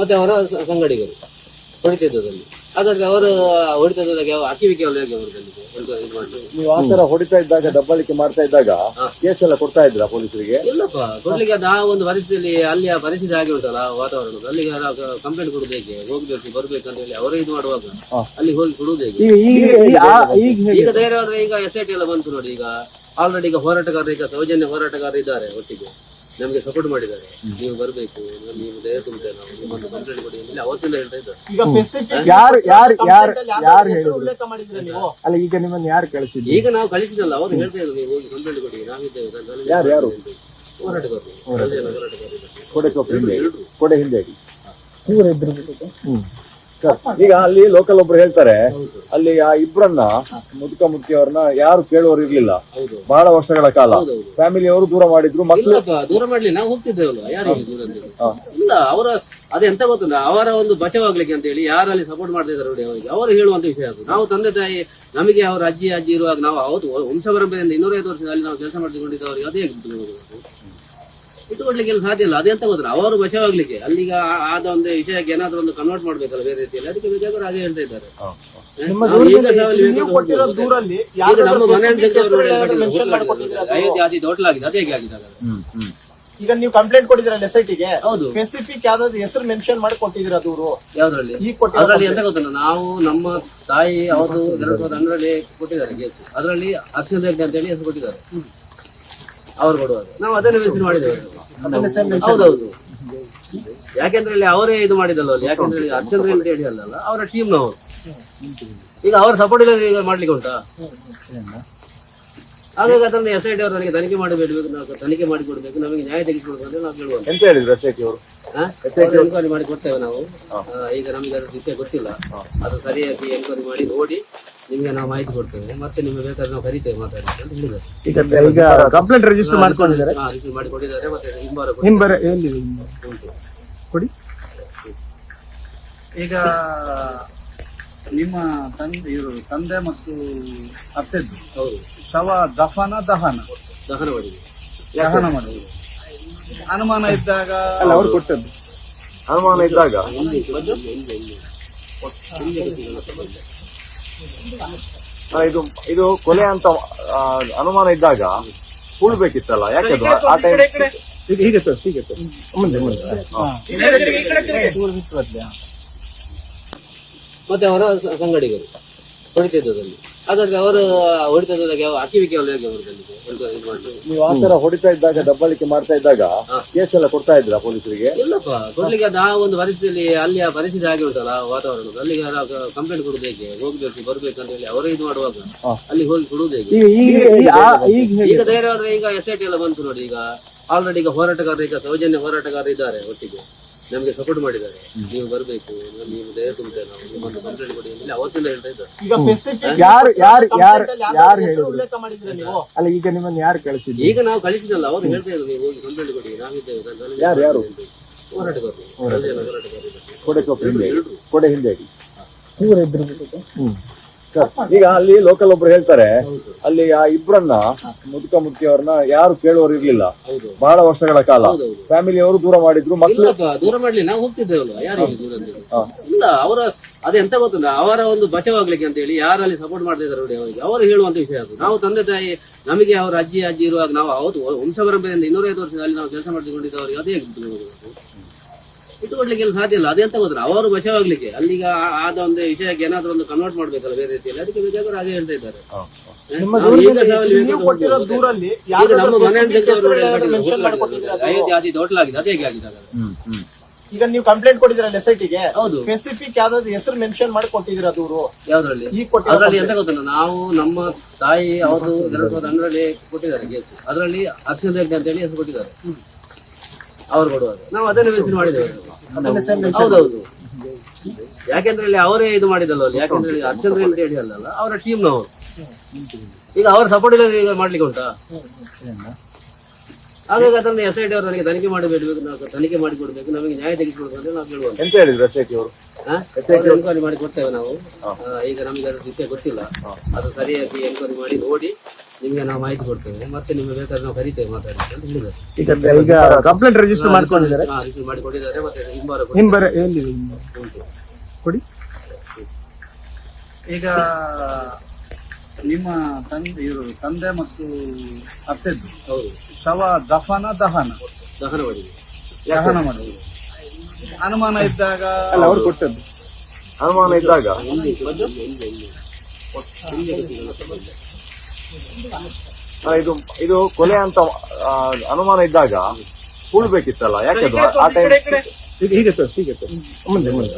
ಮತ್ತೆ ಅವರ ಸಂಗಡಿಗರು ಹೊಡಿತಿದ್ದದಲ್ಲಿ ಹಾಗಾದ್ರೆ ಅವರು ಹೊಡಿತಿದ್ದಾಗ ಯಾವ ಅಕ್ಕಿವಿಕೆ ಹೇಗೆ ನೀವು ಆ ತರ ಹೊಡಿತಾ ಇದ್ದಾಗ ದಬ್ಬಾಳಿಕೆ ಮಾಡ್ತಾ ಇದ್ದಾಗ ಕೇಸ್ ಎಲ್ಲ ಕೊಡ್ತಾ ಇದ್ರ ಪೊಲೀಸರಿಗೆ? ಇಲ್ಲಪ್ಪ ಕೊಡ್ಲಿಕ್ಕೆ ಅದು ಆ ಒಂದು ಪರಿಸ್ಥಿತಿಯಲ್ಲಿ ಅಲ್ಲಿ ಆ ಪರಿಸ್ಥಿತಿ ಆಗಿ ಉಂಟಲ್ಲ ವಾತಾವರಣದ ಅಲ್ಲಿಗೆ ಕಂಪ್ಲೇಂಟ್ ಕೊಡುದು ಹೇಗೆ? ಹೋಗ್ಬೇಕು ಬರ್ಬೇಕು ಅಂತ ಹೇಳಿ ಅವರೇ ಇದು ಮಾಡುವಾಗ ಅಲ್ಲಿ ಹೋಗಿ ಕೊಡುದು ಹೇಗೆ? ಈಗ ಈಗ ಈಗ ಈಗ ಹೇಗೆ? ಈಗ ಧೈರ್ಯ ಆದ್ರೆ ಈಗ ಎಸ್ ಐ ಟಿ ಎಲ್ಲ ಬಂತು ನೋಡಿ ಈಗ. ಆಲ್ರೆಡಿ ಈಗ ಹೋರಾಟಗಾರರು ಈಗ ಸೌಜನ್ಯ ಹೋರಾಟಗಾರರು ಇದ್ದಾರೆ ಒಟ್ಟಿಗೆ. ನಮಗೆ ಸಪೋರ್ಟ್ ಮಾಡಿದ್ದಾರೆ. ನೀವು ಬರಬೇಕು ನೀವು ದಯ ತುಂಬಿದೆ ನಾವು ನಿಮ್ಮನ್ನು ಕಂಪ್ಲೇಂಟ್ ಕೊಡಿ ಅಂತ ಅವತ್ತಿಂದ ಹೇಳ್ತಾ ಇದ್ದಾರೆ ಯಾರು ಯಾರು ಯಾರು ಯಾರು ಹೇಳಿದ್ರು? ನೀವು ಅಲ್ಲ ಈಗ ನಿಮ್ಮನ್ನ ಯಾರು ಕಳಿಸಿದ್ರು ಈಗ ನಾವು ಕಳಿಸಿದಲ್ಲ ಅವರು ಹೇಳ್ತಾ ಇದ್ರು ನೀವು ಹೋಗಿ ಕಂಪ್ಲೇಂಟ್ ಕೊಡಿ ನಾವಿದ್ದೇವೆ ಯಾರು ಯಾರು? ಹೋರಾಟಗಾರರು ಹೋರಾಟಗಾರರು. ಕೊಡೆ ಹಿಂದೆ. ಕೊಡೆ ಹಿಂದೆ. ಹ್ಮ್. ಈಗ ಅಲ್ಲಿ ಲೋಕಲ್ ಒಬ್ರು ಹೇಳ್ತಾರೆ ಅಲ್ಲಿ ಆ ಇಬ್ರನ್ನ ಮುದುಕ ಮುದುಕಿಯವ್ರನ್ನ ಯಾರು ಕೇಳುವವರು ಇರ್ಲಿಲ್ಲ. ಬಹಳ ವರ್ಷಗಳ ಕಾಲ. ಫ್ಯಾಮಿಲಿ ಅವರು ದೂರ ಮಾಡಿದ್ರು ಮಕ್ಕಳು ದೂರ ಮಾಡ್ಲಿ ನಾವು ಹೋಗ್ತಿದ್ದೇವಲ್ಲ ಯಾರಿಗೆ ದೂರ? ಇಲ್ಲ ಅವರ ಅದೆಂತ ಗೊತ್ತಿಲ್ಲ ಅವರ ಒಂದು ಬಚಾವಾಗ್ಲಿಕ್ಕೆ ಅಂತ ಹೇಳಿ ಯಾರಲ್ಲಿ ಸಪೋರ್ಟ್ ಮಾಡ್ತಾ ಇದ್ದಾರೆ ನೋಡಿ ಅವರಿಗೆ ಅವರು ಹೇಳುವಂತ ವಿಷಯ ಅದು. ನಾವು ತಂದೆ ತಾಯಿ ನಮಗೆ ಅವರ ಅಜ್ಜಿ ಅಜ್ಜಿ ಇರುವಾಗ ನಾವು ಹೌದು ವಂಶ ಪರಂಪರೆಯಿಂದ ಇನ್ನೂರೈದು ವರ್ಷದಲ್ಲಿ ನಾವು ಕೆಲಸ ಮಾಡ್ತಿಕೊಂಡಿದ್ದವರಿಗೆ ಅದೇ ಇಟ್ಟುಕೊಡ್ಲಿಕ್ಕೆ ಸಾಧ್ಯ ಇಲ್ಲ. ಅದೆಂತ ಗೊತ್ತಿಲ್ಲ. ಅವರು ವಶವಾಗ್ಲಿಕ್ಕೆ. ಅಲ್ಲಿಗ ಆ- ಆದ ಒಂದು ವಿಷಯಕ್ಕೆ ಏನಾದ್ರೂ ಒಂದು ಕನ್ವರ್ಟ್ ಮಾಡ್ಬೇಕಲ್ಲ ಬೇರೆ ರೀತಿಯಲ್ಲಿ. ಅದಕ್ಕೆ ಬೇಕಾದ್ರೂ ಹಾಗೆ ಹೇಳ್ತಾ ಇದ್ದಾರೆ? ಅಯೋಧ್ಯೆ ದೊಡ್ಡಲಾಗಿದೆ ಅದೇ ಹೇಗೆ ಆಗಿದೆ ಈಗ ನೀವು ಕಂಪ್ಲೇಂಟ್ ಕೊಟ್ಟಿದ್ರಲ್ಲ ಎಸ್ ಐ ಟಿಗೆ ಹೌದು. ಸ್ಪೆಸಿಫಿಕ್ ಯಾವ್ದಾದ್ರು ಹೆಸರು ಮೆನ್ಷನ್ ಮಾಡಿ ದೂರು? ಯಾವ್ದ್ರಲ್ಲಿ? ಅದರಲ್ಲಿ ಎಂತ ಗೊತ್ತಿಲ್ಲ. ನಾವು ನಮ್ಮ ತಾಯಿ ಅವರು ಎರಡು ಸಾವಿರದ ಹನ್ನರಲ್ಲಿ ಕೊಟ್ಟಿದ್ದಾರೆ ಕೇಸ್. ಅದರಲ್ಲಿ ಹೆಗ್ಡೆ ಅಂತ ಹೇಳಿ ಹೆಸರು ಕೊಟ್ಟಿದ್ದಾರೆ. ಅವ್ರು ಕೊಡುವಾಗ. ನಾವು ಅದನ್ನೇ ಮೆನ್ಷನ್ ಮಾಡಿದ್ದೇವೆ. ಹೌದೌದು. ಯಾಕೆಂದ್ರೆ ಇಲ್ಲಿ ಅವರೇ ಇದು ಮಾಡಿದಲ್ಲ ಅಲ್ಲಿ ಯಾಕೆಂದ್ರೆ ಹೇಳಿ ಅರ್ಚಂದ್ರ ಅಂತ ಹೇಳಿ ಅಲ್ಲಲ್ಲ ಅವರ ಟೀಮ್ ನಾವು ಈಗ ಅವ್ರ ಸಪೋರ್ಟ್ ಇಲ್ಲ ಈಗ ಮಾಡ್ಲಿಕ್ಕೆ ಉಂಟಾ? ಹಾಗಾಗಿ ಅದನ್ನ ಎಸ್ ಐ ಟಿ ಅವರು ನನಗೆ ತನಿಖೆ ಮಾಡಬೇಕು ನಾವು ತನಿಖೆ ಮಾಡಿ ಕೊಡ್ಬೇಕು ನಮಗೆ ನ್ಯಾಯ ತೆಗೆದುಕೊಡ್ಬೇಕು ಅಂತ ನಾವು ಹೇಳುವ ಎಂತ ಹೇಳಿದ್ರು ಎಸ್ ಐ ಟಿ ಅವರು? ಎನ್ಕ್ವೈರಿ ಮಾಡಿ ಕೊಡ್ತೇವೆ ನಾವು. ಈಗ ನಮಗೆ ಅದ್ರ ವಿಷಯ ಗೊತ್ತಿಲ್ಲ ಅದು ಸರಿಯಾಗಿ ಎನ್ಕ್ವೈರಿ ಮಾಡಿ ನೋಡಿ ನಿಮಗೆ ನಾವು ಮಾಹಿತಿ ಕೊಡ್ತೇವೆ ಮತ್ತೆ ನಿಮಗೆ ಬೇಕಾದ್ರೆ ನಾವು ಕರಿತೇವೆ ಮಾತಾಡಲಿಕ್ಕೆ ಅಂತ ಹೇಳಿದ್ದಾರೆ ಈಗ ಈಗ ಕಂಪ್ಲೇಂಟ್ ರಿಜಿಸ್ಟರ್ ಮಾಡ್ಕೊಂಡಿದ್ದಾರೆ ಹಾ, ರಿಸೀವ್ ಮಾಡಿ ಕೊಟ್ಟಿದ್ದಾರೆ ಮತ್ತೆ ಹಿಂಬಾರ ಹಿಂಬರ ಎಲ್ಲಿ ಕೊಡಿ ಈಗ ನಿಮ್ಮ ತಂದೆ ಇವರು ತಂದೆ ಮತ್ತು ಅತ್ತೆದ್ದು ಹೌದು ಶವ ದಫನ ದಹನ ದಹನ ಮಾಡಿದ್ವಿ ದಹನ ಮಾಡುವುದು ಅನುಮಾನ ಇದ್ದಾಗ ಅಲ್ಲ ಅವ್ರು ಕೊಟ್ಟದ್ದು ಅನುಮಾನ ಇದ್ದಾಗ ಇದು ಇದು ಕೊಲೆ ಅಂತ ಅನುಮಾನ ಇದ್ದಾಗ ಕೂಡ್ಬೇಕಿತ್ತಲ್ಲ? ಯಾಕೆ ಆ ಟೈಮ್ ಈಗ ಹೀಗೆ ತೋರಿಸಿ ಹೀಗೆ ತೋರಿಸಿ ಮುಂದೆ ಮುಂದೆ. ಮತ್ತೆ ಅವರ ಸಂಗಡಿಗರು ಹೊಡಿತಿದ್ದದಲ್ಲಿ ಹಾಗಾದ್ರೆ ಅವರು ಹೊಡಿತಾ ಇದ್ದಾಗ ಅಕ್ಕಿವಿಕೆ ಎಲ್ಲ ಹೇಗೆ ಇದು ಮಾಡಿ ನೀವು ಆ ತರ ಹೊಡಿತಾ ಇದ್ದಾಗ ದಬ್ಬಾಳಿಕೆ ಮಾಡ್ತಾ ಇದ್ದಾಗ ಕೇಸ್ ಎಲ್ಲ ಕೊಡ್ತಾ ಇದ್ರ ಪೊಲೀಸರಿಗೆ? ಇಲ್ಲಪ್ಪ ಕೊಡ್ಲಿಕ್ಕೆ ಅದು ಆ ಒಂದು ಪರಿಸ್ಥಿತಿಯಲ್ಲಿ ಅಲ್ಲಿ ಆ ಪರಿಸ್ಥಿತಿ ಆಗಿ ಉಂಟಲ್ಲ ವಾತಾವರಣದ ಅಲ್ಲಿಗೆ ಕಂಪ್ಲೇಂಟ್ ಕೊಡುದು ಹೇಗೆ? ಹೋಗ್ಬೇಕು ಬರ್ಬೇಕು ಅಂತ ಹೇಳಿ ಅವರೇ ಇದು ಮಾಡುವಾಗ ಅಲ್ಲಿ ಹೋಗಿ ಕೊಡುದು ಹೇಗೆ? ಈಗ ಈಗ ಈಗ ಈಗ ಹೇಗೆ? ಈಗ ಧೈರ್ಯ ಆದ್ರೆ ಈಗ ಎಸ್ ಐ ಟಿ ಎಲ್ಲ ಬಂತು ನೋಡಿ ಈಗ ಆಲ್ರೆಡಿ ಈಗ ಹೋರಾಟಗಾರರು ಈಗ ಸೌಜನ್ಯ ಹೋರಾಟಗಾರರು ಇದ್ದಾರೆ ಒಟ್ಟಿಗೆ. ನಮಗೆ ಸಪೋರ್ಟ್ ಮಾಡಿದ್ದಾರೆ. ನೀವು ಬರಬೇಕು ನೀವು ದಯ ತುಂಬಿದೆ ನಾವು. ನಿಮ್ಮನ್ನು ಕಂಪ್ಲೇಂಟ್ ಕೊಡಿ ಅವತ್ತಿಂದ ಹೇಳ್ತಾ ಇದ್ದಾರೆ. ಈಗ ಸ್ಪೆಸಿಫಿಕ್ ಯಾರು ಯಾರು ಯಾರು ಯಾರು ಹೇಳಿದ್ರು ನೀವು? ಅಲ್ಲ ಈಗ ನಿಮ್ಮನ್ನ ಯಾರು ಕಳಿಸಿದ್ರು ಈಗ ನಾವು ಕಳಿಸಿದಲ್ಲ ಅವರು ಹೇಳ್ತಾ ಇದ್ರು ನೀವು ಹೋಗಿ ಕಂಪ್ಲೇಂಟ್ ಕೊಡಿ. ನಾವಿದ್ದೇವೆ. ಯಾರು ಯಾರು? ಹೋರಾಟಗಾರರು ಹೋರಾಟಗಾರರು. ಕೊಡೆ ಹಿಂದೆ. ಕೊಡೆ ಹಿಂದೆ. ಹ್ಮ್. ಈಗ ಅಲ್ಲಿ ಲೋಕಲ್ ಒಬ್ರು ಹೇಳ್ತಾರೆ ಅಲ್ಲಿ ಆ ಇಬ್ರನ್ನ ಮುದುಕ ಮುದುಕಿಯವ್ರನ್ನ ಯಾರು ಕೇಳುವವರು ಇರ್ಲಿಲ್ಲ. ಬಹಳ ವರ್ಷಗಳ ಕಾಲ. ಫ್ಯಾಮಿಲಿ ಅವರು ದೂರ ಮಾಡಿದ್ರು ಮಕ್ಕಳು ದೂರ ಮಾಡ್ಲಿ ನಾವು ಹೋಗ್ತಿದ್ದೇವಲ್ಲ ಅಂತಿದ್ರು? ಇಲ್ಲ ಅವರ ಅದೆಂತ ಗೊತ್ತುಂಟ? ಅವರ ಒಂದು ಬಚಾವಾಗ್ಲಿಕ್ಕೆ ಅಂತ ಹೇಳಿ ಯಾರಲ್ಲಿ ಸಪೋರ್ಟ್ ಮಾಡ್ತಾ ಇದ್ದಾರೆ ನೋಡಿ ಅವರಿಗೆ ಅವರು ಹೇಳುವಂತ ವಿಷಯ ಅದು. ನಾವು ತಂದೆ ತಾಯಿ ನಮಗೆ ಅವರ ಅಜ್ಜಿ ಅಜ್ಜಿ ಇರುವಾಗ ನಾವು ಹೌದು ವಂಶ ಪರಂಪರೆಯಿಂದ ಇನ್ನೂರೈದು ವರ್ಷದಲ್ಲಿ ನಾವು ಕೆಲಸ ಮಾಡ್ತಿಕೊಂಡಿದ್ದವರಿಗೆ ಅದೇ ಇಟ್ಟುಕೊಡ್ಲಿಕ್ಕೆ ಎಲ್ಲ ಸಾಧ್ಯ ಇಲ್ಲ. ಅದೆಂತ ಗೊತ್ತಿಲ್ಲ ಅವರು ವಶವಾಗ್ಲಿಕ್ಕೆ. ಅಲ್ಲಿಗ ಆದ ಒಂದು ವಿಷಯಕ್ಕೆ ಏನಾದ್ರೂ ಒಂದು ಕನ್ವರ್ಟ್ ಮಾಡ್ಬೇಕಲ್ಲ ಬೇರೆ ರೀತಿಯಲ್ಲಿ. ಅದಕ್ಕೆ ಬೇಕಾದ್ರೆ ಹಾಗೆ ಹೇಳ್ತಾ ಇದ್ದಾರೆ. ನಮ್ಮ ಮನೆ? ಅಯೋಧ್ಯೆ ಆದಿ ದೊಡ್ಡಲಾಗಿದೆ ಅದೇ ಹೇಗೆ ಆಗಿದೆ ಈಗ ನೀವು ಕಂಪ್ಲೇಂಟ್ ಕೊಟ್ಟಿದ್ರಲ್ಲ ಎಸ್ ಐ ಟಿಗೆ ಹೌದು. ಸ್ಪೆಸಿಫಿಕ್ ಯಾವ್ದಾದ್ರು ಹೆಸರು ಮೆನ್ಷನ್ ಮಾಡಿ ಕೊಟ್ಟಿದ್ರ ದೂರು? ಯಾವ್ದ್ರಲ್ಲಿ? ಅದರಲ್ಲಿ ಎಂತ ಗೊತ್ತಿಲ್ಲ ನಾವು ನಮ್ಮ ತಾಯಿ ಅವರು ಎರಡ್ ಸಾವಿರದ ಹನ್ನರಲ್ಲಿ ಕೊಟ್ಟಿದ್ದಾರೆ ಕೇಸ್ ಅದರಲ್ಲಿ ಹೆಗ್ಡೆ ಅಂತ ಹೇಳಿ ಹೆಸರು ಕೊಟ್ಟಿದ್ದಾರೆ. ಅವ್ರು ಕೊಡುವಾಗ. ನಾವು ಅದನ್ನೇ ಮೆನ್ಷನ್ ಮಾಡಿದ್ದೇವೆ. ಹೌದೌದು. ಯಾಕೆಂದ್ರೆ ಇಲ್ಲಿ ಅವರೇ ಇದು ಮಾಡಿದಲ್ಲ ಅಲ್ಲಿ? ಯಾಕೆಂದ್ರೆ ಅರ್ಚಂದ್ರ ಅಂತ ಹೇಳಿ ಅಲ್ಲಲ್ಲ ಅವರ ಟೀಮ್ ನವರು ಈಗ ಅವ್ರ ಸಪೋರ್ಟ್ ಇಲ್ಲ ಈಗ ಮಾಡ್ಲಿಕ್ಕೆ ಉಂಟಾ? ಹಾಗಾಗಿ ಅದನ್ನ ಎಸ್ ಐ ಟಿ ಅವರು ನನಗೆ ತನಿಖೆ ಮಾಡಬೇಕು ನಾವು ತನಿಖೆ ಮಾಡಿ ಕೊಡ್ಬೇಕು ನಮಗೆ ನ್ಯಾಯ ತೆಗೆದುಕೊಡ್ಬೇಕು ನಾವು ಕೇಳುವಂತ ಎಂತ ಹೇಳಿದ್ರು ಎಸ್ ಐ ಟಿ ಅವರು? ಎನ್ಕ್ವೈರಿ ಮಾಡಿ ಕೊಡ್ತೇವೆ ನಾವು. ಈಗ ನಮಗೆ ಅದ್ರ ವಿಷಯ ಗೊತ್ತಿಲ್ಲ. ಅದು ಸರಿಯಾಗಿ ಎನ್ಕ್ವೈರಿ ಮಾಡಿ ನೋಡಿ ನಿಮಗೆ ನಾವು ಮಾಹಿತಿ ಕೊಡ್ತೇವೆ. ಮತ್ತೆ ನಿಮಗೆ ಬೇಕಾದ್ರೆ ನಾವು ಕರಿತೇವೆ ಮಾತಾಡಲಿಕ್ಕೆ ಅಂತ ಹೇಳಿದ್ದಾರೆ. ಈಗ ಈಗ ಕಂಪ್ಲೇಂಟ್ ರಿಜಿಸ್ಟರ್ ಮಾಡ್ಕೊಂಡಿದ್ದಾರೆ. ಹಾ, ರಿಸೀವ್ ಮಾಡಿ ಕೊಟ್ಟಿದ್ದಾರೆ ಮತ್ತೆ ಹಿಂಬಾರ ಹಿಂಬರ ಎಲ್ಲಿ? ಕೊಡಿ. ಈಗ ನಿಮ್ಮ ತಂದೆ ಇವರು ತಂದೆ ಮತ್ತು ಅತ್ತೆದ್ದು ಹೌದು. ಶವ ದಫನ ದಹನ? ದಹನ ಮಾಡಿದೆ ದಹನ ಮಾಡುವುದು ಅನುಮಾನ ಇದ್ದಾಗ ಅಲ್ಲ ಅವ್ರು ಕೊಟ್ಟದ್ದು. ಅನುಮಾನ ಇದ್ದಾಗ? ಅಲ್ಲ, ಇದು ಇದು ಕೊಲೆ ಅಂತ ಅನುಮಾನ ಇದ್ದಾಗ ಹೂಳ್ಬೇಕಿತ್ತಲ್ಲ ಯಾಕೆ ಅದು? ಆ ಟೈಮ್ ಹೀಗೆ ಸರ್ ಹೀಗೆ ಸರ್. ಮುಂದೆ ಮುಂದೆ.